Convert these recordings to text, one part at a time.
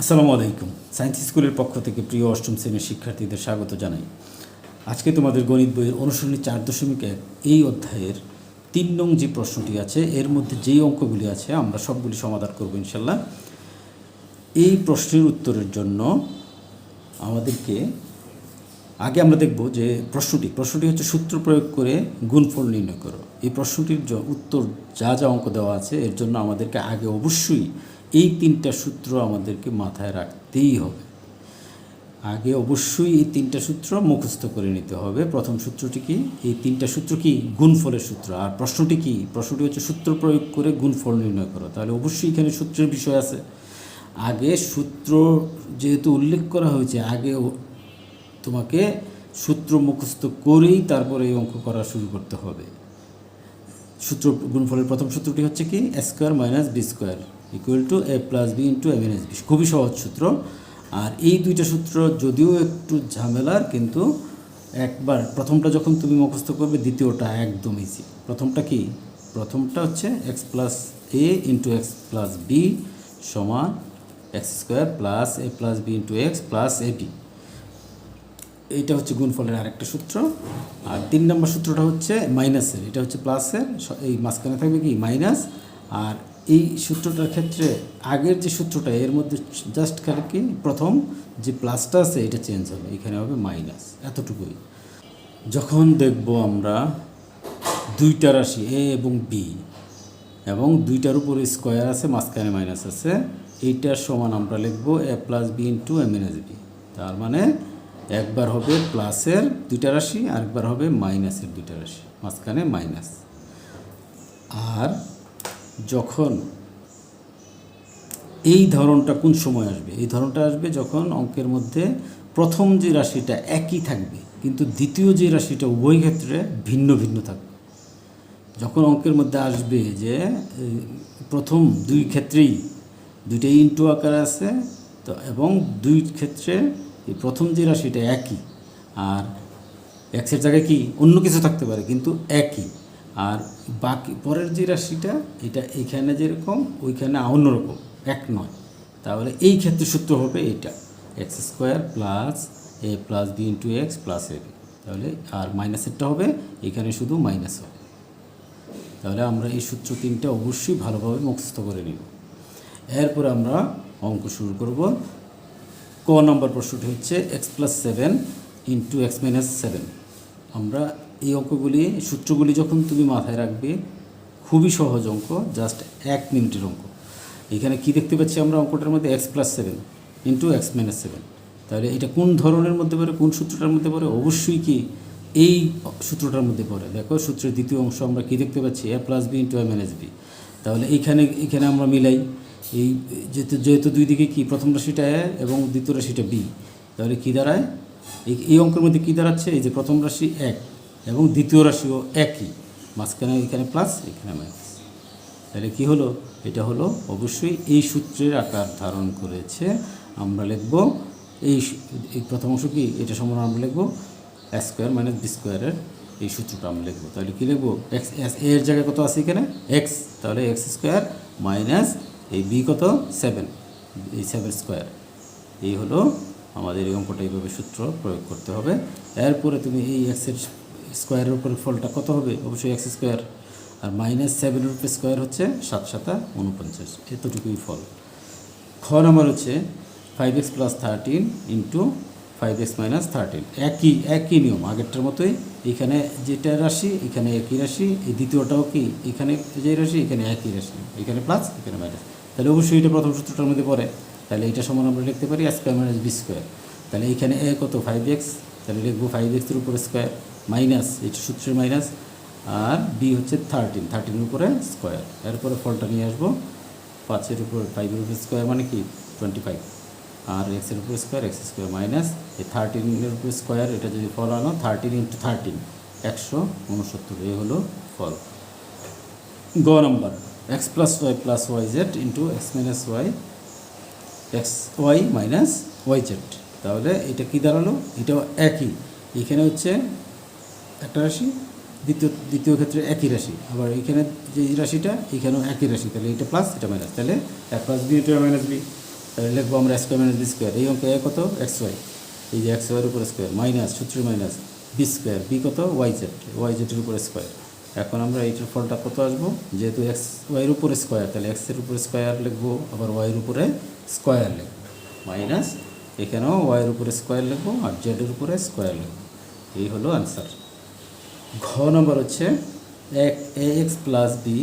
আসসালামু আলাইকুম। সায়েন্স স্কুলের পক্ষ থেকে প্রিয় অষ্টম শ্রেণির শিক্ষার্থীদের স্বাগত জানাই। আজকে তোমাদের গণিত বইয়ের অনুশীলনী চার দশমিক এক, এই অধ্যায়ের তিন নং যে প্রশ্নটি আছে, এর মধ্যে যেই অঙ্কগুলি আছে, আমরা সবগুলি সমাধান করব ইনশাল্লাহ এই প্রশ্নের উত্তরের জন্য আমাদেরকে আগে আমরা দেখব যে প্রশ্নটি প্রশ্নটি হচ্ছে সূত্র প্রয়োগ করে গুণফল নির্ণয় করো। এই প্রশ্নটির উত্তর যা যা অঙ্ক দেওয়া আছে, এর জন্য আমাদেরকে আগে অবশ্যই এই তিনটা সূত্র আমাদেরকে মাথায় রাখতেই হবে। আগে অবশ্যই এই তিনটা সূত্র মুখস্থ করে নিতে হবে। প্রথম সূত্রটি কি? এই তিনটা সূত্র কি? গুণফলের সূত্র। আর প্রশ্নটি কি? প্রশ্নটি হচ্ছে সূত্র প্রয়োগ করে গুণফল নির্ণয় করো। তাহলে অবশ্যই এখানে সূত্রের বিষয় আছে। আগে সূত্র যেহেতু উল্লেখ করা হয়েছে, আগে তোমাকে সূত্র মুখস্থ করেই তারপরে এই অঙ্ক করা শুরু করতে হবে। সূত্র গুণফলের প্রথম সূত্রটি হচ্ছে কি? Square minus B square. Equal to A plus B into A minus B খুবই সহজ সূত্র। আর এই দুইটা সূত্র যদিও একটু ঝামেলার, কিন্তু একবার প্রথমটা যখন তুমি মুখস্থ করবে, দ্বিতীয়টা একদম ইজি প্রথমটা কি? প্রথমটা হচ্ছে X plus A into X plus B সমান X square plus A plus B into X plus A B এইটা হচ্ছে গুণফলের আরেকটা সূত্র। আর তিন নম্বর সূত্রটা হচ্ছে মাইনাসের এটা হচ্ছে প্লাসের এই মাঝখানে থাকবে কি? মাইনাস আর এই সূত্রটার ক্ষেত্রে আগের যে সূত্রটা, এর মধ্যে জাস্ট খালি কি? প্রথম যে প্লাসটা আছে, এটা চেঞ্জ হবে। এখানে হবে মাইনাস এতটুকুই। যখন দেখব আমরা দুইটা রাশি এ এবং বি এবং দুইটার উপরে স্কোয়ার আছে, মাঝখানে মাইনাস আছে, এইটার সমান আমরা লিখব A plus B into A minus B তার মানে একবার হবে প্লাসের দুইটা রাশি, আরেকবার হবে মাইনাসের দুইটা রাশি, মাঝখানে মাইনাস আর যখন এই ধরনটা কোন সময় আসবে? এই ধরনটা আসবে যখন অঙ্কের মধ্যে প্রথম যে রাশিটা একই থাকবে, কিন্তু দ্বিতীয় যে রাশিটা উভয় ক্ষেত্রে ভিন্ন ভিন্ন থাকবে। যখন অঙ্কের মধ্যে আসবে যে প্রথম দুই ক্ষেত্রেই দুইটাই ইন্টু আকারে আছে, তো এবং দুই ক্ষেত্রে এই প্রথম যে রাশিটা একই, আর এক্সের জায়গায় কি অন্য কিছু থাকতে পারে, কিন্তু একই। আর বাকি পরের যে রাশিটা, এটা এইখানে যেরকম, ওইখানে অন্যরকম এক নয়। তাহলে এই ক্ষেত্রে সূত্র হবে এটা X square plus A plus B into X plus A তাহলে আর মাইনাসেরটা হবে, এখানে শুধু মাইনাস হবে। তাহলে আমরা এই সূত্র তিনটা অবশ্যই ভালোভাবে মুখস্থ করে নিব। এরপর আমরা অঙ্ক শুরু করব। ক নম্বর প্রশ্নটি হচ্ছে X plus seven into X minus seven আমরা এই অঙ্কগুলি, সূত্রগুলি যখন তুমি মাথায় রাখবে, খুবই সহজ অঙ্ক জাস্ট এক মিনিটের অঙ্ক। এখানে কি দেখতে পাচ্ছি আমরা অঙ্কটার মধ্যে? X plus seven into X minus seven তাহলে এটা কোন ধরনের মধ্যে পড়ে, কোন সূত্রটার মধ্যে পড়ে? অবশ্যই কি এই সূত্রটার মধ্যে পড়ে। দেখো, সূত্রের দ্বিতীয় অংশ আমরা কি দেখতে পাচ্ছি? A plus B into A minus B তাহলে এইখানে এখানে আমরা মিলাই, এই যেহেতু যেহেতু দুই দিকে কি? প্রথম রাশিটা এ এবং দ্বিতীয় রাশিটা বি তাহলে কী দাঁড়ায়? এই অঙ্কের মধ্যে কী দাঁড়াচ্ছে? এই যে প্রথম রাশি এক। এবং দ্বিতীয় রাশিও একই। মাঝখানে এখানে প্লাস এখানে মাইনাস তাহলে কি হলো? এটা হলো অবশ্যই এই সূত্রের আকার ধারণ করেছে। আমরা লিখব এই এই প্রথম অংশ কি? এটা সমান আমরা লিখব এক্স স্কোয়ার মাইনাস বি স্কোয়ারের এই সূত্রটা আমরা লিখব। তাহলে কী লিখব? এক্সের জায়গায় কত আছে এখানে? এক্স তাহলে এক্স স্কোয়ার মাইনাস এই বি কত? সেভেন এই সেভেন স্কোয়ার এই হলো আমাদের এই অঙ্কটা এইভাবে সূত্র প্রয়োগ করতে হবে। এরপরে তুমি এই এক্সের স্কোয়ারের উপরে ফলটা কত হবে? অবশ্যই এক্স স্কোয়ার আর মাইনাস সেভেনের উপরে স্কোয়ার হচ্ছে সাত সাতা উনপঞ্চাশ। এতটুকুই ফল। খ নাম্বার হচ্ছে five X plus thirteen into five X minus thirteen একই একই নিয়ম, আগেরটার মতোই। এখানে যেটা রাশি, এখানে একই রাশি। এই দ্বিতীয়টাও কি? এখানে যে রাশি, এখানে একই রাশি। এখানে প্লাস এখানে মাইনাস তাহলে অবশ্যই এটা প্রথম সূত্রটার মধ্যে পড়ে। তাহলে এটা সমান আমরা লিখতে পারি স্কোয়ার মাইনাস বি স্কোয়ার তাহলে এখানে এ কত? ফাইভ এক্স তাহলে লিখব ফাইভ এক্সের উপরে স্কোয়ার মাইনাস এটা সূত্রের মাইনাস, আর বি হচ্ছে থার্টিন থার্টিনের উপরে স্কোয়ার এরপরে ফলটা নিয়ে আসব। পাঁচের উপর ফাইভের উপর স্কোয়ার মানে কি? টোয়েন্টি ফাইভ আর এক্সের উপর স্কোয়ার এক্স স্কোয়ার মাইনাস এই থার্টিনের উপর স্কোয়ার এটা যদি ফল আনো থার্টিন ইন্টু থার্টিন একশো উনসত্তর। এই হলো ফল। গ number X plus Y plus Y Z into X minus Y X Y minus Y Z তাহলে এটা কী দাঁড়াল? এটাও একই। এখানে হচ্ছে একটা রাশি, দ্বিতীয় দ্বিতীয় ক্ষেত্রে একই রাশি। আবার এখানে যে রাশিটা, এখানেও একই রাশি। তাহলে এটা প্লাস এটা মাইনাস তাহলে এক প্লাস বি এটা মাইনাস বি তাহলে লিখব আমরা স্কোয়ার মাইনাস বি স্কোয়ার এই অঙ্কে এ কত? এক্স ওয়াই এই যে এক্স ওয়াইয়ের উপর স্কোয়ার মাইনাস সূত্র মাইনাস বি স্কোয়ার বি কত? ওয়াই জেড ওয়াই জেডের উপর স্কোয়ার এখন আমরা এইটার ফলটা কত আসব? যেহেতু এক্স ওয়াইয়ের উপরে স্কোয়ার তাহলে এক্সের উপরে স্কোয়ার লিখব। আবার ওয়াইয়ের উপরে স্কোয়ার লিখব। মাইনাস এখানেও ওয়াইয়ের উপরে স্কোয়ার লিখব আর জেডের উপরে স্কোয়ার লিখব। এই হলো আনসার ঘ নম্বর হচ্ছে এক A X plus B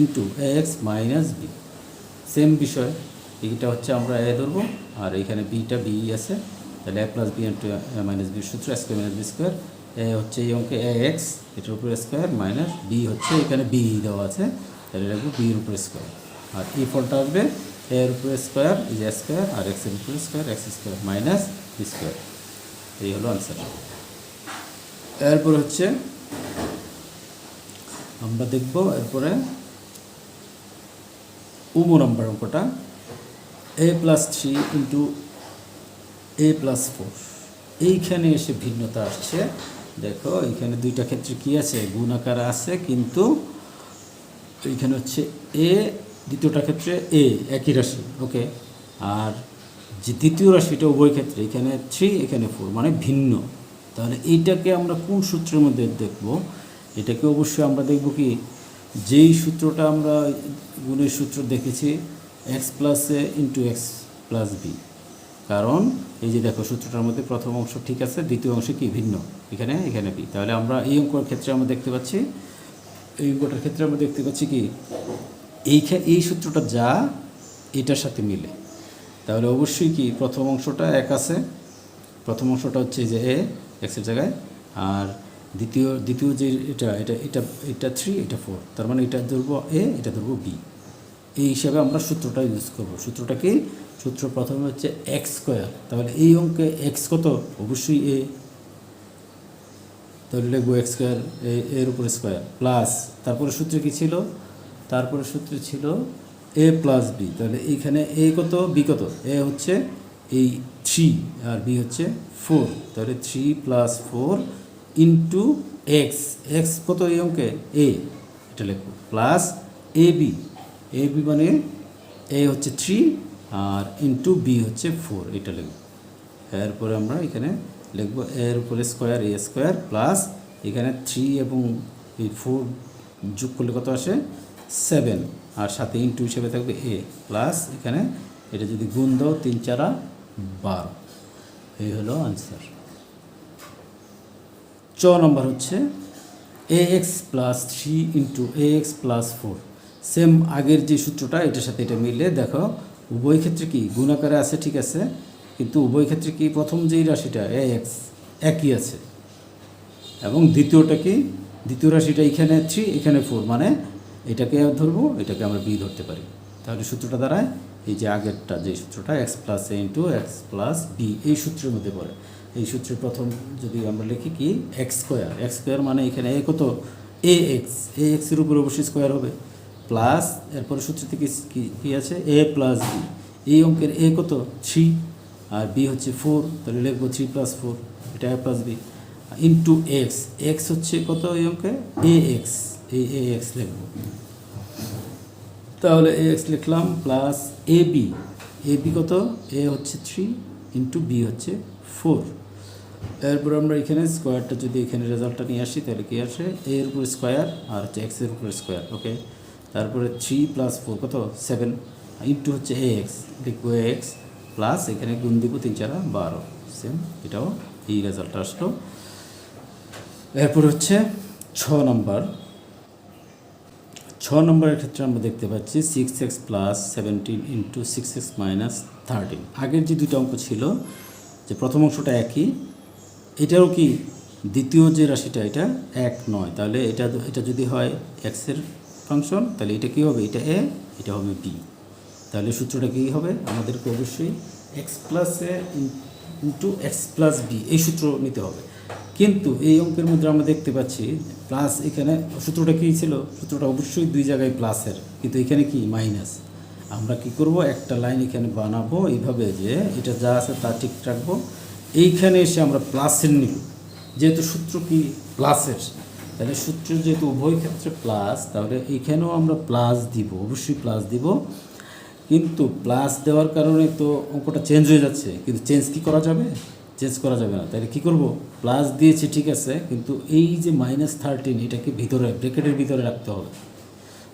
into A X minus B same বিষয়, এইটা হচ্ছে আমরা এ ধরবো, আর এখানে বিটা বি আছে, তাহলে A plus B into minus B সূত্র square minus B square A হচ্ছে এই অঙ্কে এ এক্স এটার উপরে স্কোয়ার মাইনাস বি হচ্ছে এখানে বি দেওয়া আছে, তাহলে রাখব বির উপরে স্কোয়ার আর এই ফলটা আসবে এর উপরে স্কোয়ার যে স্কোয়ার আর এক্সের উপরে square X square minus square এই হলো আনসার এরপর হচ্ছে আমরা দেখব এরপরে উমো নাম্বার অঙ্কটা। A plus three into A plus four এইখানে এসে ভিন্নতা আসছে। দেখো, এইখানে দুইটা ক্ষেত্রে কি আছে? গুণ আকারে আছে, কিন্তু এইখানে হচ্ছে এ দ্বিতীয়টা ক্ষেত্রে এ একই রাশি। ওকে আর যে দ্বিতীয় রাশিটা উভয় ক্ষেত্রে, এখানে থ্রি এখানে ফোর মানে ভিন্ন। তাহলে এইটাকে আমরা কোন সূত্রের মধ্যে দেখব? এটাকে অবশ্যই আমরা দেখব কি, যেই সূত্রটা আমরা গুণের সূত্র দেখেছি X plus A into X plus B কারণ এই যে দেখো সূত্রটার মধ্যে প্রথম অংশ ঠিক আছে, দ্বিতীয় অংশ কি ভিন্ন? এখানে এখানে বি তাহলে আমরা এই অঙ্কর ক্ষেত্রে আমরা দেখতে পাচ্ছি, এই অঙ্কটার ক্ষেত্রে আমরা দেখতে পাচ্ছি কি, এই এই সূত্রটা যা, এটার সাথে মিলে। তাহলে অবশ্যই কি, প্রথম অংশটা এক আছে, প্রথম অংশটা হচ্ছে যে এ এক্সের জায়গায়, আর দ্বিতীয় দ্বিতীয় যে এটা এটা এটা এটা থ্রি এটা ফোর তার মানে এটা ধরবো এ এটা ধরবো বি এই হিসাবে আমরা সূত্রটা ইউজ করব। সূত্রটা কি? সূত্র প্রথমে হচ্ছে এক্স স্কোয়ার তাহলে এই অঙ্কে এক্স কত? অবশ্যই এ তাহলে লিখব এক্স স্কোয়ার এর উপরে স্কোয়ার প্লাস তারপরে সূত্রে কি ছিল? তারপরে সূত্রে ছিল এ প্লাস বি তাহলে এইখানে এ কত? বি কত? এ হচ্ছে এই থ্রি আর বি হচ্ছে ফোর তাহলে three plus four into X X কত এই অঙ্কে? এ এটা লিখব। Plus A B A B মানে এ হচ্ছে থ্রি আর ইন্টু বি হচ্ছে ফোর এটা লিখব। এরপরে আমরা এখানে লিখব এর উপরে স্কোয়ার এ স্কোয়ার প্লাস এখানে থ্রি এবং এই ফোর যোগ করলে কত আসে? সেভেন আর সাথে ইন্টু হিসেবে থাকবে এ প্লাস এখানে এটা যদি গুণ দাও তিন চারা বারো। এই হলো আনসার চ নম্বর হচ্ছে A X plus three into A X plus four same আগের যে সূত্রটা, এটার সাথে এটা মিলে দেখো, উভয় ক্ষেত্রে কি গুণাকারে আছে, ঠিক আছে? কিন্তু উভয় ক্ষেত্রে কি প্রথম যেই রাশিটা এ এক্স একই আছে। এবং দ্বিতীয়টা কি? দ্বিতীয় রাশিটা এখানে থ্রি এখানে ফোর মানে এটাকে ধরবো, এটাকে আমরা বি ধরতে পারি। তাহলে সূত্রটা দাঁড়ায়, এই যে আগেরটা যে সূত্রটা X plus A into X plus B এই সূত্রের মধ্যে পড়ে। এই সূত্রের প্রথম যদি আমরা লিখি কি? এক্স স্কোয়ার এক্স স্কোয়ার মানে এখানে এ কত? এ এক্স এ এক্সের উপর অবশ্যই স্কোয়ার হবে। প্লাস এরপরে সূত্র থেকে কি, কী আছে? এ প্লাস বি এই অঙ্কের এ কত? থ্রি আর বি হচ্ছে ফোর তাহলে লিখব থ্রি প্লাস ফোর এটা A plus B into X X হচ্ছে কত এই অঙ্কে? এ এক্স এই এ এক্স লিখব। তাহলে এ এক্স লিখলাম plus A B A B কত? এ হচ্ছে থ্রি ইন্টু বি হচ্ছে ফোর এরপর আমরা এখানে স্কোয়ারটা যদি এখানে রেজাল্টটা নিয়ে আসি, তাহলে কী আসে? এ এর উপর স্কোয়ার আর হচ্ছে এক্সের উপর স্কোয়ার ওকে তারপরে থ্রি প্লাস ফোর কত? সেভেন ইন্টু হচ্ছে এ এক্স লিখব এ এক্স প্লাস এখানে গুণ দিব তিন চারা বারো। সেম এটাও এই রেজাল্টটা আসলো। এরপর হচ্ছে ছ নম্বর ছ নম্বরের ক্ষেত্রে আমরা দেখতে পাচ্ছি six X plus seventeen into six X minus thirteen আগের যে দুটো অঙ্ক ছিল, যে প্রথম অংশটা একই এটারও কি দ্বিতীয় যে রাশিটা, এটা এক নয়। তাহলে এটা এটা যদি হয় এক্সের ফাংশন তাহলে এটা কী হবে? এটা এ এটা হবে বি তাহলে সূত্রটা কী হবে? আমাদেরকে অবশ্যই X plus A into X plus B এই সূত্র নিতে হবে। কিন্তু এই অঙ্কের মধ্যে আমরা দেখতে পাচ্ছি প্লাস এখানে সূত্রটা কী ছিল? সূত্রটা অবশ্যই দুই জায়গায় প্লাসের কিন্তু এখানে কি? মাইনাস আমরা কি করব? একটা লাইন এখানে বানাবো, এইভাবে যে এটা যা আছে তা ঠিক রাখব। এইখানে এসে আমরা প্লাসের নিব। যেহেতু সূত্র কি? প্লাসের তাহলে সূত্র যেহেতু উভয় ক্ষেত্রে প্লাস তাহলে এইখানেও আমরা প্লাস দিব, অবশ্যই প্লাস দিব। কিন্তু প্লাস দেওয়ার কারণে তো অঙ্কটা চেঞ্জ হয়ে যাচ্ছে। কিন্তু চেঞ্জ কি করা যাবে? চেঞ্জ করা যাবে না। তাহলে কী করব? প্লাস দিয়েছি, ঠিক আছে। কিন্তু এই যে মাইনাস থার্টিন এটাকে ভিতরে ব্রেকেটের ভিতরে রাখতে হবে।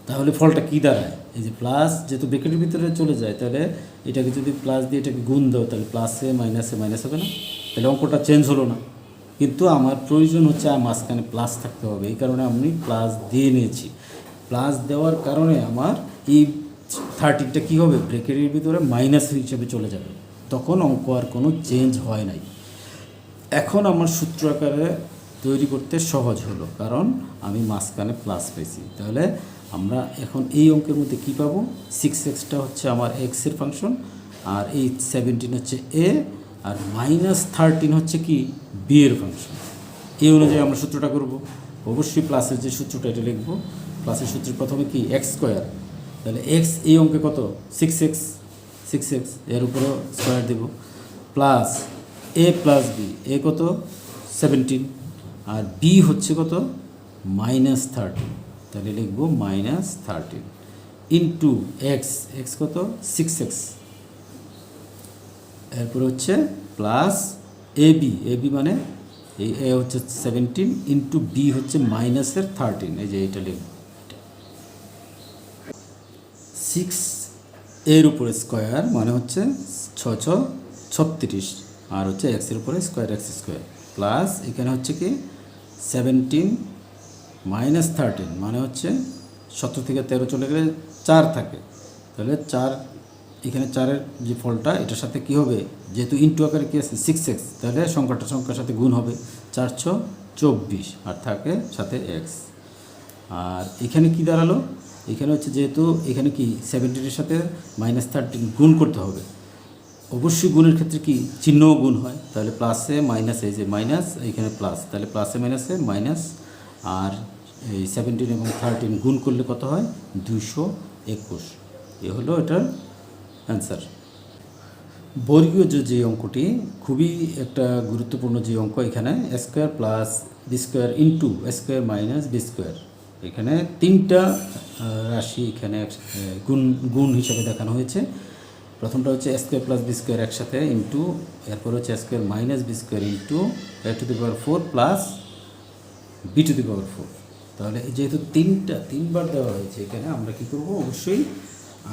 তাহলে ফলটা কী দাঁড়ায়? এই যে প্লাস যেহেতু ব্রেকেটের ভিতরে চলে যায়, তাহলে এটাকে যদি প্লাস দিয়ে এটাকে গুণ দাও, তাহলে প্লাসে মাইনাসে মাইনাস হবে না? তাহলে অঙ্কটা চেঞ্জ হলো না। কিন্তু আমার প্রয়োজন হচ্ছে মাঝখানে প্লাস থাকতে হবে। এই কারণে আমি প্লাস দিয়ে নিয়েছি। প্লাস দেওয়ার কারণে আমার এই থার্টিনটা কী হবে? ব্রেকেটের ভিতরে মাইনাস হিসেবে চলে যাবে। তখন অঙ্ক আর কোনো চেঞ্জ হয় নাই। এখন আমার সূত্র আকারে তৈরি করতে সহজ হলো। কারণ আমি মাঝখানে প্লাস পেয়েছি। তাহলে আমরা এখন এই অঙ্কের মধ্যে কী পাবো? সিক্স এক্সটা হচ্ছে আমার এক্সের ফাংশন আর এই সেভেন্টিন হচ্ছে এ আর মাইনাস থার্টিন হচ্ছে কি? বি এর ফাংশন এই অনুযায়ী আমরা সূত্রটা করব। অবশ্যই প্লাসের যে সূত্রটা এটা লিখব। প্লাসের সূত্র প্রথমে কি? এক্স স্কোয়ার তাহলে এক্স এই অঙ্কে কত? সিক্স এক্স সিক্স এক্সের উপরেও square Dev. Plus A plus B A কত? সেভেন্টিন আর বি হচ্ছে কত? মাইনাস থার্টিন তাহলে লিখব minus thirteen into X X কত? সিক্স এক্স এরপরে হচ্ছে plus A B A B মানে এই এ হচ্ছে সেভেন্টিন ইন্টু বি হচ্ছে মাইনাসের থার্টিন এই যে এটা লিখব। সিক্স এর উপরে স্কোয়ার মানে হচ্ছে ছ ছ ছত্রিশ, আর হচ্ছে এক্সের উপরে স্কোয়ার এক্স স্কোয়ার প্লাস এখানে হচ্ছে কি? সেভেন্টিন মাইনাস থার্টিন মানে হচ্ছে সতেরো থেকে তেরো চলে গেলে চার থাকে। তাহলে চার, এখানে চারের যে ফলটা, এটার সাথে কি হবে? যেহেতু ইন্টু আকারে কী আছে? সিক্স এক্স তাহলে সংখ্যাটা সংখ্যার সাথে গুণ হবে। চার ছ চব্বিশ, আর থাকে সাথে এক্স আর এখানে কি দাঁড়াল? এখানে হচ্ছে যেহেতু এখানে কি সেভেন্টিনের সাথে মাইনাস থার্টিন গুণ করতে হবে। অবশ্যই গুণের ক্ষেত্রে কি চিহ্নও গুণ হয়। তাহলে প্লাসে মাইনাস যে মাইনাস এখানে প্লাস তাহলে প্লাসে মাইনাসে মাইনাস আর এই সেভেন্টিন এবং থার্টিন গুণ করলে কত হয়? দুশো একুশ। এ হলো এটার অ্যান্সার বর্গীয় যে যে অঙ্কটি, খুবই একটা গুরুত্বপূর্ণ যে অঙ্ক এখানে square plus B square into square minus B square এখানে তিনটা রাশি এখানে গুণ গুণ হিসাবে দেখানো হয়েছে। প্রথমটা হচ্ছে স্কোয়ার প্লাস বি স্কোয়ার একসাথে ইন্টু এরপর হচ্ছে square minus B square into A to the power four plus B to the power four তাহলে যেহেতু তিনটা, তিনবার দেওয়া হয়েছে এখানে, আমরা কি করব? অবশ্যই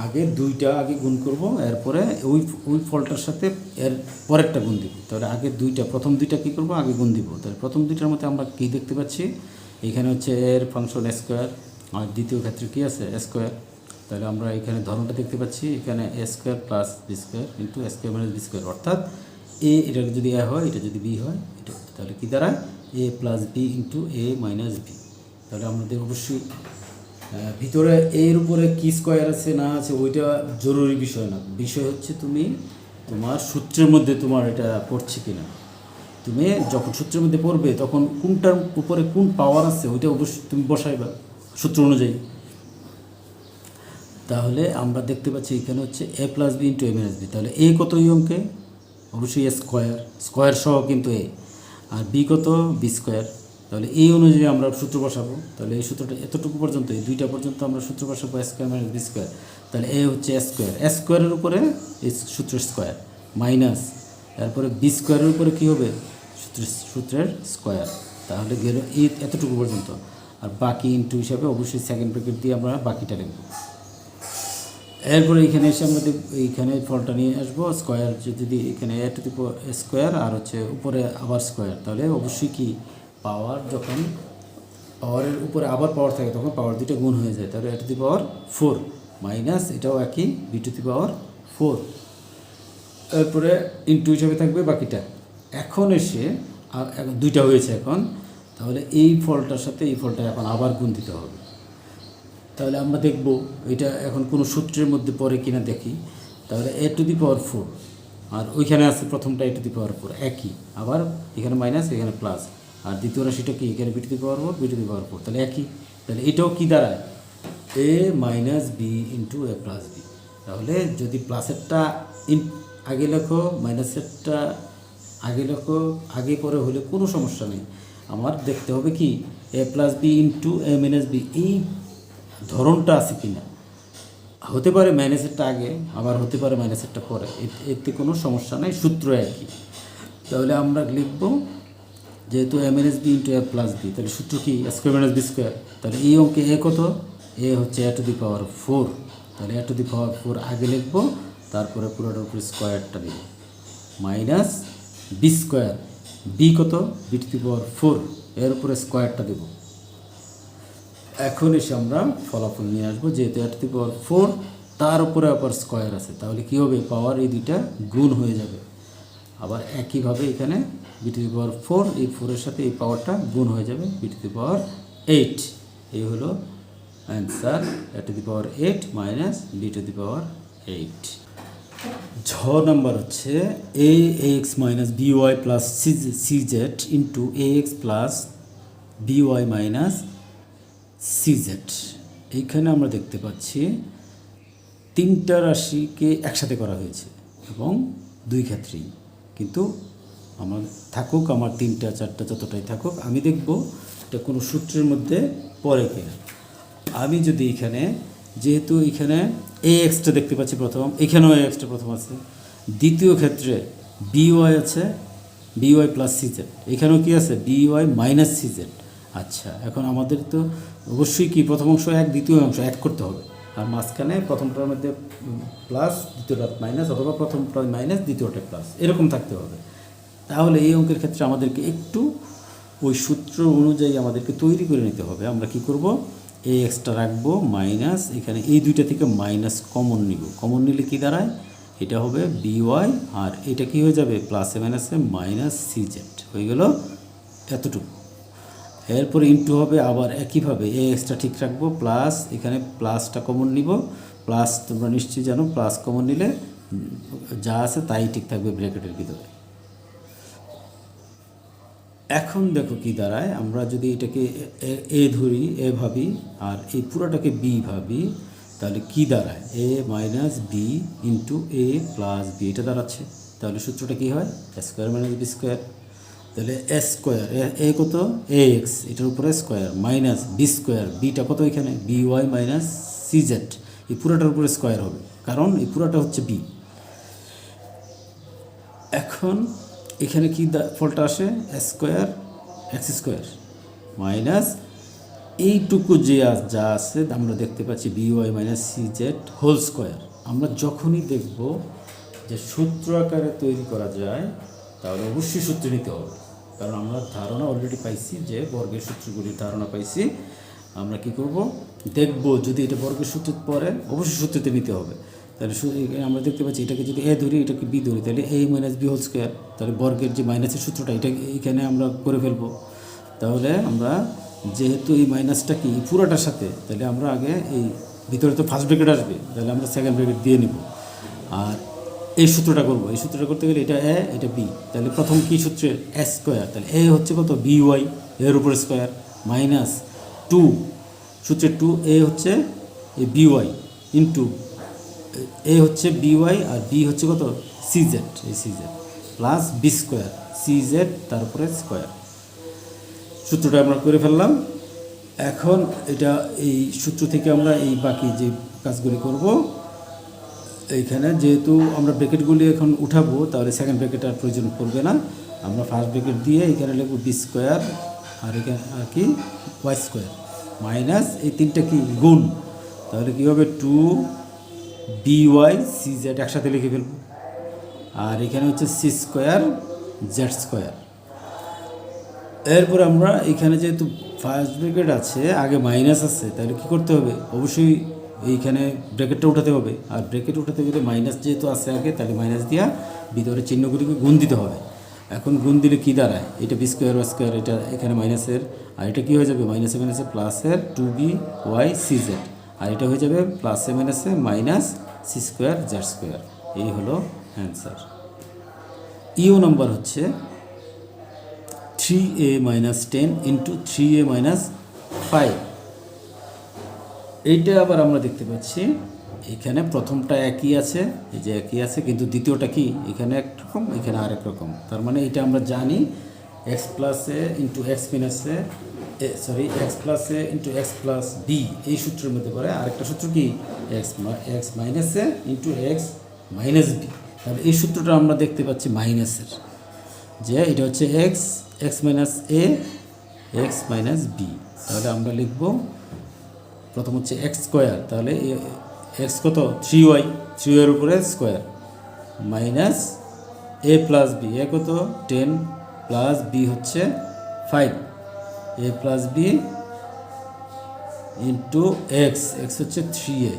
আগে দুইটা আগে গুণ করব, এরপরে ওই ওই ফলটার সাথে এর পরেরটা গুণ দিব। তাহলে আগে দুইটা, প্রথম দুইটা কী করব? আগে গুণ দিব। তাহলে প্রথম দুইটার মধ্যে আমরা কী দেখতে পাচ্ছি? এখানে হচ্ছে এর ফাংশন স্কোয়ার আর দ্বিতীয় ক্ষেত্রে কী আছে? স্কোয়ার তাহলে আমরা এখানে ধরনটা দেখতে পাচ্ছি, এখানে A square plus B square into square minus B square অর্থাৎ এ এটা যদি এ হয়, এটা যদি বি হয়, এটা তাহলে কী দাঁড়ায়? A plus B into A minus B তাহলে আমাদের অবশ্যই ভিতরে এর উপরে কি স্কোয়ার আছে না আছে ওইটা জরুরি বিষয় না। বিষয় হচ্ছে তুমি তোমার সূত্রের মধ্যে তোমার এটা পড়ছে কিনা। তুমি যখন সূত্রের মধ্যে পড়বে তখন কোনটার উপরে কোন পাওয়ার আছে ওইটা অবশ্যই তুমি বসাইবা সূত্র অনুযায়ী। তাহলে আমরা দেখতে পাচ্ছি এখানে হচ্ছে A plus B into A minus B তাহলে এ কত অঙ্কে? অবশ্যই এ স্কোয়ার স্কোয়ার সহ কিন্তু এ আর বি কত? বি স্কোয়ার তাহলে এই অনুযায়ী আমরা সূত্র বসাবো। তাহলে এই সূত্রটা এতটুকু পর্যন্ত, এই দুইটা পর্যন্ত আমরা সূত্র বসাবো A square minus B square তাহলে এ হচ্ছে এ স্কোয়ার এ স্কোয়ারের উপরে এই সূত্র স্কোয়ার মাইনাস তারপরে বি স্কোয়ারের উপরে কী হবে? সূত্রের সূত্রের স্কোয়ার তাহলে গেল এই এতটুকু পর্যন্ত। আর বাকি ইন্টু হিসাবে অবশ্যই সেকেন্ড ব্রেকেট দিয়ে আমরা বাকিটা লিখব। এরপরে এখানে এসে আমরা এইখানে ফলটা নিয়ে আসব স্কোয়ার যদি এখানে এ টু দি স্কোয়ার আর হচ্ছে উপরে আবার স্কোয়ার তাহলে অবশ্যই কি? পাওয়ার যখন পাওয়ারের উপরে আবার পাওয়ার থাকে, তখন পাওয়ার দুটো গুণ হয়ে যায়। তাহলে A to the power four minus এটাও একই B to the power four এরপরে ইন্টু হিসাবে থাকবে বাকিটা। এখন এসে দুইটা হয়েছে এখন, তাহলে এই ফলটার সাথে এই ফলটা এখন আবার গুণ দিতে হবে। তাহলে আমরা দেখব এটা এখন কোনো সূত্রের মধ্যে পড়ে কিনা দেখি। তাহলে A to the power four আর ওইখানে আছে প্রথমটা এ টু দি পাওয়ার ফোর একই। আবার এখানে মাইনাস এখানে প্লাস আর দ্বিতীয় রাশিটা কি? এখানে B to the power four B to the power four তাহলে একই। তাহলে এটাও কি দাঁড়ায়? A minus B into A plus B তাহলে যদি প্লাসেরটা ইন আগে লেখো মাইনাসেরটা আগে লেখো, আগে পরে হলে কোনো সমস্যা নেই। আমার দেখতে হবে কি? A plus B into A minus B এই ধরনটা আছে কি না হতে পারে মাইনাসেরটা আগে, আবার হতে পারে মাইনাসেরটা পরে। এতে কোনো সমস্যা নেই, সূত্র একই। তাহলে আমরা লিখব, যেহেতু M N S B into A plus B তাহলে সূত্র কি? স্কোয়ার মাইনাস বি স্কোয়ার তাহলে এই অঙ্কে এ কত? এ হচ্ছে এ টু দি পাওয়ার ফোর তাহলে A to the power four আগে লিখব, তারপরে পুরোটার উপরে স্কোয়ারটা দেব। মাইনাস বি স্কোয়ার বি কত? B to the power four এর উপরে স্কোয়ারটা দেব। এখন এসে আমরা ফলাফল নিয়ে আসব। যেহেতু এ টু দি পাওয়ার ফোর তার উপরে আবার স্কোয়ার আছে। তাহলে কী হবে? পাওয়ার এই দুইটা গুণ হয়ে যাবে। আবার একইভাবে এখানে B to the power four এই ফোরের সাথে এই পাওয়ারটা গুণ হয়ে যাবে B to the power eight এই হলো answer A to the power eight minus B the power eight ঝ নাম্বার হচ্ছে A X minus B Y plus C Z into A X plus B Y minus C Z এইখানে আমরা দেখতে পাচ্ছি তিনটা রাশিকে একসাথে করা হয়েছে এবং দুই ক্ষেত্রেই। কিন্তু আমার থাকুক, আমার তিনটা, চারটা যতটাই থাকুক, আমি দেখব এটা কোনো সূত্রের মধ্যে পড়ে কিনা। আমি যদি এখানে, যেহেতু এখানে এ এক্সটা দেখতে পাচ্ছি প্রথম, এখানেও এ এক্সটা প্রথম আছে। দ্বিতীয় ক্ষেত্রে বিওয়াই আছে বিওয়াই প্লাস সি জেড এখানেও কি আছে? বিওয়াই মাইনাস সি জেড আচ্ছা এখন আমাদের তো অবশ্যই কি প্রথম অংশ এক, দ্বিতীয় অংশ এক করতে হবে। আর মাঝখানে প্রথমটার মধ্যে প্লাস দ্বিতীয়টা মাইনাস অথবা প্রথমটা মাইনাস দ্বিতীয়টা প্লাস এরকম থাকতে হবে। তাহলে এই অঙ্কের ক্ষেত্রে আমাদেরকে একটু ওই সূত্র অনুযায়ী আমাদেরকে তৈরি করে নিতে হবে। আমরা কি করব? এই এক্সট্রা রাখব মাইনাস এখানে এই দুইটা থেকে মাইনাস কমন নিব। কমন নিলে কি দাঁড়ায়? এটা হবে বিওয়াই আর এটা কি হয়ে যাবে? প্লাসে মাইনাসে মাইনাস সি জেড হয়ে গেল এতটুকু। এরপরে ইন্টু হবে আবার একইভাবে এ এক্সটা ঠিক রাখব প্লাস এখানে প্লাসটা কমন নিব প্লাস তোমরা নিশ্চয়ই জানো প্লাস কমন নিলে যা আছে তাই ঠিক থাকবে ব্র্যাকেটের ভিতরে। এখন দেখো কি দাঁড়ায়, আমরা যদি এটাকে এ- ধরি, এ ভাবি, আর এই পুরোটাকে বি ভাবি, তাহলে কি দাঁড়ায়? A minus B into A plus B এটা দাঁড়াচ্ছে। তাহলে সূত্রটা কি হয়? স্কোয়ার মাইনাস বি স্কোয়ার তাহলে এ স্কোয়ার এ কত? এ এক্স এটার উপরে স্কোয়ার মাইনাস বি স্কোয়ার বিটা কত এখানে? B Y minus C Z এই পুরোটার উপরে স্কোয়ার হবে, কারণ এই পুরোটা হচ্ছে বি এখন এখানে কি ফলটা আসে? S square X square minus এইটুকু যে যা আছে, আমরা দেখতে পাচ্ছি B Y minus C Z whole square আমরা যখনই দেখব যে সূত্র আকারে তৈরি করা যায় তাহলে অবশ্যই সূত্র নিতে হবে। কারণ আমরা ধারণা অলরেডি পাইছি যে বর্গের সূত্রগুলির ধারণা পাইছি। আমরা কি করব? দেখব যদি এটা বর্গের সূত্র পরে অবশ্যই সূত্রতে নিতে হবে। তাহলে আমরা দেখতে পাচ্ছি এটাকে যদি এ ধরি, এটাকে বি ধরি, তাহলে A minus B whole square তাহলে বর্গের যে মাইনাসের সূত্রটা, এটা এখানে আমরা করে ফেলব। তাহলে আমরা যেহেতু এই মাইনাসটা কি পুরোটার সাথে, তাহলে আমরা আগে এই ভিতরে তো ফার্স্ট ব্রেকেট আসবে, তাহলে আমরা সেকেন্ড ব্রেকেট দিয়ে নিব। আর এই সূত্রটা করব। এই সূত্রটা করতে গেলে এটা এ এটা বি তাহলে প্রথম কি সূত্রে? এ স্কোয়ার তাহলে এ হচ্ছে কত? বি ওয়াই এর উপর স্কোয়ার মাইনাস টু সূত্রে টু এ হচ্ছে এই বি ওয়াই ইন্টু এ হচ্ছে বি ওয়াই আর বি হচ্ছে কত? সি জেড এই C Z plus B square C Z তারপরে স্কোয়ার সূত্রটা আমরা করে ফেললাম। এখন এটা এই সূত্র থেকে আমরা এই বাকি যে কাজগুলি করব এইখানে যেহেতু আমরা ব্র্যাকেটগুলি এখন উঠাবো, তাহলে সেকেন্ড ব্র্যাকেট আর প্রয়োজন পড়বে না। আমরা ফার্স্ট ব্র্যাকেট দিয়ে এখানে লিখব বি স্কোয়ার আর এখানে আর কি ওয়াই স্কোয়ার মাইনাস এই তিনটা কি গুণ। তাহলে কী হবে two B Y C Z একসাথে লিখে ফেলব? আর এখানে হচ্ছে সি স্কোয়ার জেড স্কোয়ার এরপর আমরা এখানে যেহেতু ফার্স্ট ব্র্যাকেট আছে, আগে মাইনাস আছে, তাহলে কি করতে হবে? অবশ্যই এইখানে ব্র্যাকেটটা উঠাতে হবে। আর ব্র্যাকেট উঠাতে গেলে মাইনাস যেহেতু আছে আগে, তাহলে মাইনাস দিয়া ভিতরে চিহ্নগুলিকে গুণ দিতে হবে। এখন গুণ দিলে কী দাঁড়ায়? এটা বি স্কোয়ার ওয়াই স্কোয়ার এটা এখানে মাইনাসের আর এটা কী হয়ে যাবে? মাইনাসে মাইনাসে প্লাসের two B Y C Z আর এটা হয়ে যাবে প্লাসে মাইনাসে minus C square Z square এই হলো অ্যান্সার ইও নাম্বার হচ্ছে three A minus ten into three A minus five এইটা আবার আমরা দেখতে পাচ্ছি। এখানে প্রথমটা একই আছে, এই যে একই আছে, কিন্তু দ্বিতীয়টা কি? এখানে একরকম এখানে আরেক রকম। তার মানে এটা আমরা জানি এক্স প্লাসে ইন্টু এক্স মাইনাসে sorry X plus A into X plus B এই সূত্রের মধ্যে পড়ে আরেকটা সূত্র কি? X X minus A into X minus B তাহলে এই সূত্রটা আমরা দেখতে পাচ্ছি মাইনাসের যে এটা হচ্ছে X X minus A X minus B তাহলে আমরা লিখব প্রথম হচ্ছে এক্স স্কোয়ার তাহলে এক্স কত? থ্রি ওয়াই থ্রি ওয়াইয়ের উপরে square minus A plus B A কত? টেন প্লাস বি হচ্ছে five A plus B into X X হচ্ছে three A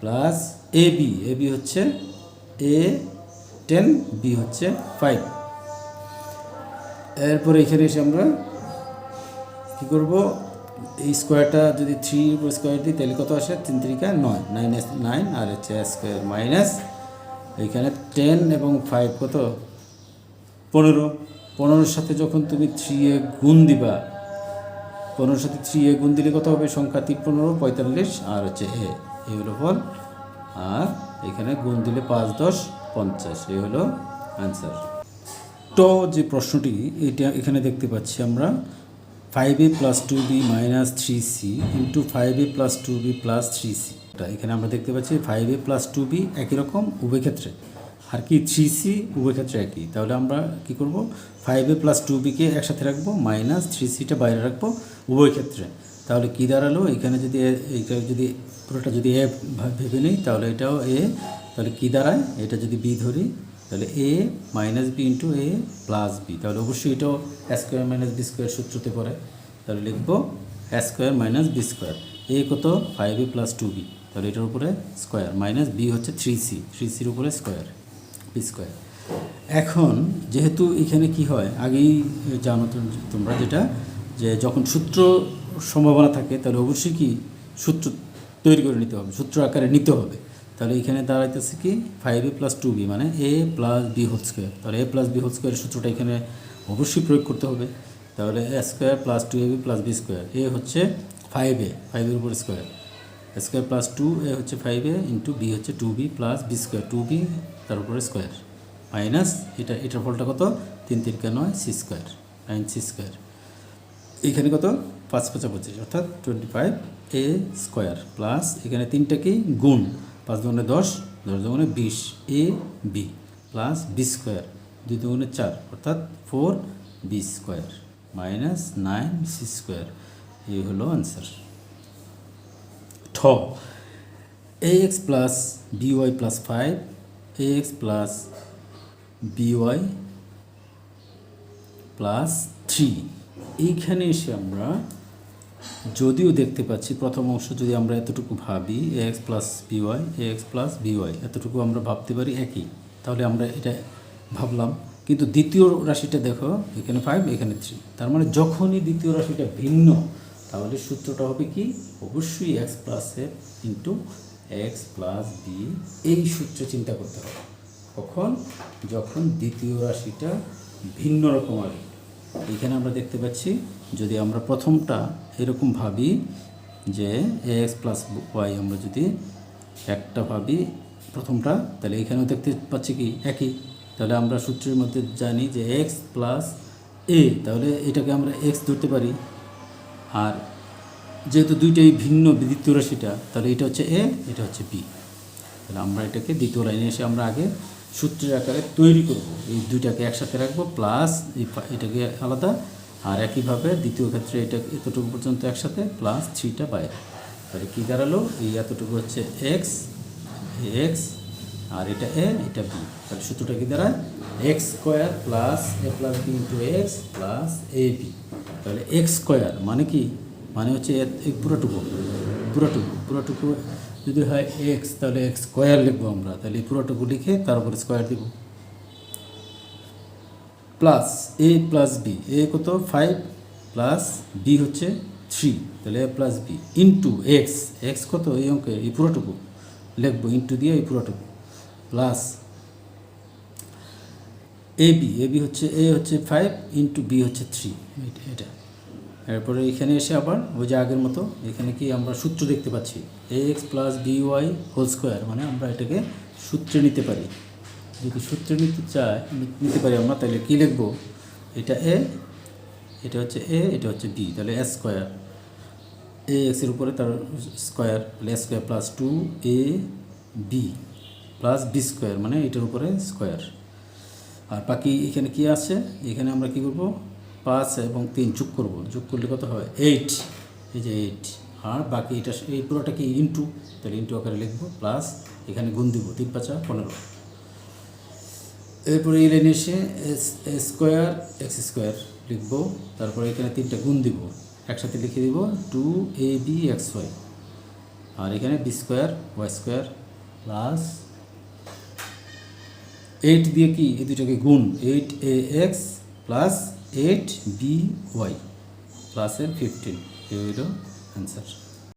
plus A B A B হচ্ছে এ টেন বি হচ্ছে five এরপরে এখানে এসে আমরা কী করব? এই স্কোয়ারটা যদি থ্রি উপর স্কোয়ার দিই তাহলে কত আসে? তিন তিরিকা নয়। নাইন এস নাইন আর হচ্ছে স্কোয়ার মাইনাস এইখানে টেন এবং ফাইভ কত? পনেরো। পনেরোর সাথে যখন তুমি থ্রি এ গুণ দিবা, পনেরোর সাথে থ্রি এ গুণ দিলে কত হবে? সংখ্যা তিন পনেরো পঁয়তাল্লিশ, আর হচ্ছে এ এই হলো ফল আর এখানে গুণ দিলে পাঁচ, দশ, পঞ্চাশ। এই হলো অ্যান্সার তো যে প্রশ্নটি, এটা এখানে দেখতে পাচ্ছি আমরা। Five A plus two B minus three C into five A plus two B plus three C এখানে আমরা দেখতে পাচ্ছি five A plus two B একই রকম, উভয় ক্ষেত্রে। আর কি থ্রি সি উভয় ক্ষেত্রে একই। তাহলে আমরা কি করব? ফাইভ এ প্লাস টু বিকে একসাথে রাখব মাইনাস থ্রি সিটা বাইরে রাখব, উভয় ক্ষেত্রে। তাহলে কী দাঁড়াল? এখানে যদি এইটা যদি, পুরোটা যদি এ ভেবে নিই, তাহলে এটাও এ। তাহলে কী দাঁড়ায়? এটা যদি বি ধরি তাহলে A minus B into A plus B তাহলে অবশ্যই এটাও স্কোয়ার মাইনাস বি স্কোয়ার সূত্রতে পড়ে। তাহলে লিখব square minus B square A কত? Five A plus two B তাহলে এটার উপরে স্কোয়ার মাইনাস বি হচ্ছে থ্রি সি থ্রি সির উপরে স্কোয়ার বি স্কোয়ার এখন যেহেতু এখানে কি হয়, আগেই জানো তোমরা যেটা, যে যখন সূত্র সম্ভাবনা থাকে, তাহলে অবশ্যই কি সূত্র তৈরি করে নিতে হবে, সূত্র আকারে নিতে হবে। তাহলে এখানে দাঁড়াইতেছে কি? Five A plus two B মানে A plus B whole square তাহলে এ প্লাস বি হোল স্কোয়ারের সূত্রটা এখানে অবশ্যই প্রয়োগ করতে হবে। তাহলে A square plus two A B plus B square A হচ্ছে ফাইভ এ ফাইভের উপর square square plus two A হচ্ছে ফাইভ এ ইন্টু বি হচ্ছে two B plus B square two B তার উপরে স্কোয়ার মাইনাস এটা, এটার ফলটা কত? তিন তিনকে নয় C square nine C square এখানে কত? পাঁচ পাঁচা পঁচিশ অর্থাৎ twenty five A square plus এখানে তিনটা কি? গুণ। পাঁচ দুগুণে দশ দশ দুগুণে বিশ, A, B plus B square দুই দুগুণে চার, অর্থাৎ four B square minus nine C square এই হলো আনসার ঠ A X plus B Y plus five A X plus B Y plus three এইখানে এসে আমরা যদিও দেখতে পাচ্ছি, প্রথম অংশ যদি আমরা এতটুকু ভাবি A X plus B Y A X plus B Y এতটুকু আমরা ভাবতে পারি একই। তাহলে আমরা এটা ভাবলাম। কিন্তু দ্বিতীয় রাশিটা দেখো, এখানে ফাইভ এখানে থ্রি তার মানে যখনই দ্বিতীয় রাশিটা ভিন্ন, তাহলে সূত্রটা হবে কি? অবশ্যই X plus F into X plus B এই সূত্রে চিন্তা করতে হবে। কখন? যখন দ্বিতীয় রাশিটা ভিন্ন রকম আসবে। এখানে আমরা দেখতে পাচ্ছি, যদি আমরা প্রথমটা এরকম ভাবি যে এ এক্স প্লাস ওয়াই আমরা যদি একটা ভাবি প্রথমটা, তাহলে এখানেও দেখতে পাচ্ছি কি? একই। তাহলে আমরা সূত্রের মধ্যে জানি যে এক্স প্লাস এ তাহলে এটাকে আমরা এক্স ধরতে পারি। আর যেহেতু দুইটাই ভিন্ন দ্বিতীয় রাশিটা, তাহলে এটা হচ্ছে এ এটা হচ্ছে বি তাহলে আমরা এটাকে দ্বিতীয় লাইনে এসে আমরা আগে সূত্রের আকারে তৈরি করব। এই দুইটাকে একসাথে রাখব প্লাস এটাকে আলাদা, আর একইভাবে দ্বিতীয় ক্ষেত্রে এটা এতটুকু পর্যন্ত একসাথে প্লাস থ্রিটা বাইরে তাহলে কী দাঁড়াল? এই এতটুকু হচ্ছে এক্স এক্স আর এটা এ এটা বি তাহলে সূত্রটা কি দাঁড়ায়? X square plus A plus B into X plus A B তাহলে এক্স স্কোয়ার মানে কি? মানে হচ্ছে এ- পুরোটুকু পুরোটুকু পুরোটুকু যদি হয় এক্স তাহলে এক্স স্কোয়ার লিখব আমরা। তাহলে পুরোটুকু লিখে তার উপরে স্কোয়ার দিব। Plus A plus B A কত? ফাইভ প্লাস বি হচ্ছে থ্রি তাহলে A plus B into X X কত? এই অঙ্কে, এই পুরোটুকু লিখব ইন্টু দিয়ে এই পুরোটুকু। Plus A B A B হচ্ছে এ হচ্ছে ফাইভ ইন্টু বি হচ্ছে থ্রি এটা। এরপরে এখানে এসে আবার ওই যে আগের মতো এখানে কি আমরা সূত্র দেখতে পাচ্ছি A X plus B Y whole square মানে আমরা এটাকে সূত্রে নিতে পারি। যদি সূত্রে নিতে চাই, নিতে পারি আমরা, তাহলে কী লিখব? এটা এ এটা হচ্ছে এ এটা হচ্ছে বি তাহলে এ স্কোয়ার এ এক্সের উপরে তার স্কোয়ার তাহলে A square plus two A B plus B square মানে এটার উপরে স্কোয়ার আর বাকি এখানে কি আছে? এখানে আমরা কি করব? পাঁচ এবং তিন, যোগ করব। যোগ করলে কত হয়? এইট এই যে এইট আর বাকি এটা এই পুরোটা কি ইন্টু তাহলে ইন্টু আকারে লিখব প্লাস এখানে গুণ দিব, তিন পাঁচা পনেরো। এরপরে এই লাইনে এসে এস স্কোয়ার এক্স স্কোয়ার লিখব, তারপরে এখানে তিনটা গুণ দিব। একসাথে লিখে দিব two A B X Y আর এখানে B square Y square plus eight দিয়ে কি? এই দুটাকে গুণ। Eight A X plus eight B Y প্লাসের ফিফটিন এ হইল অ্যান্সার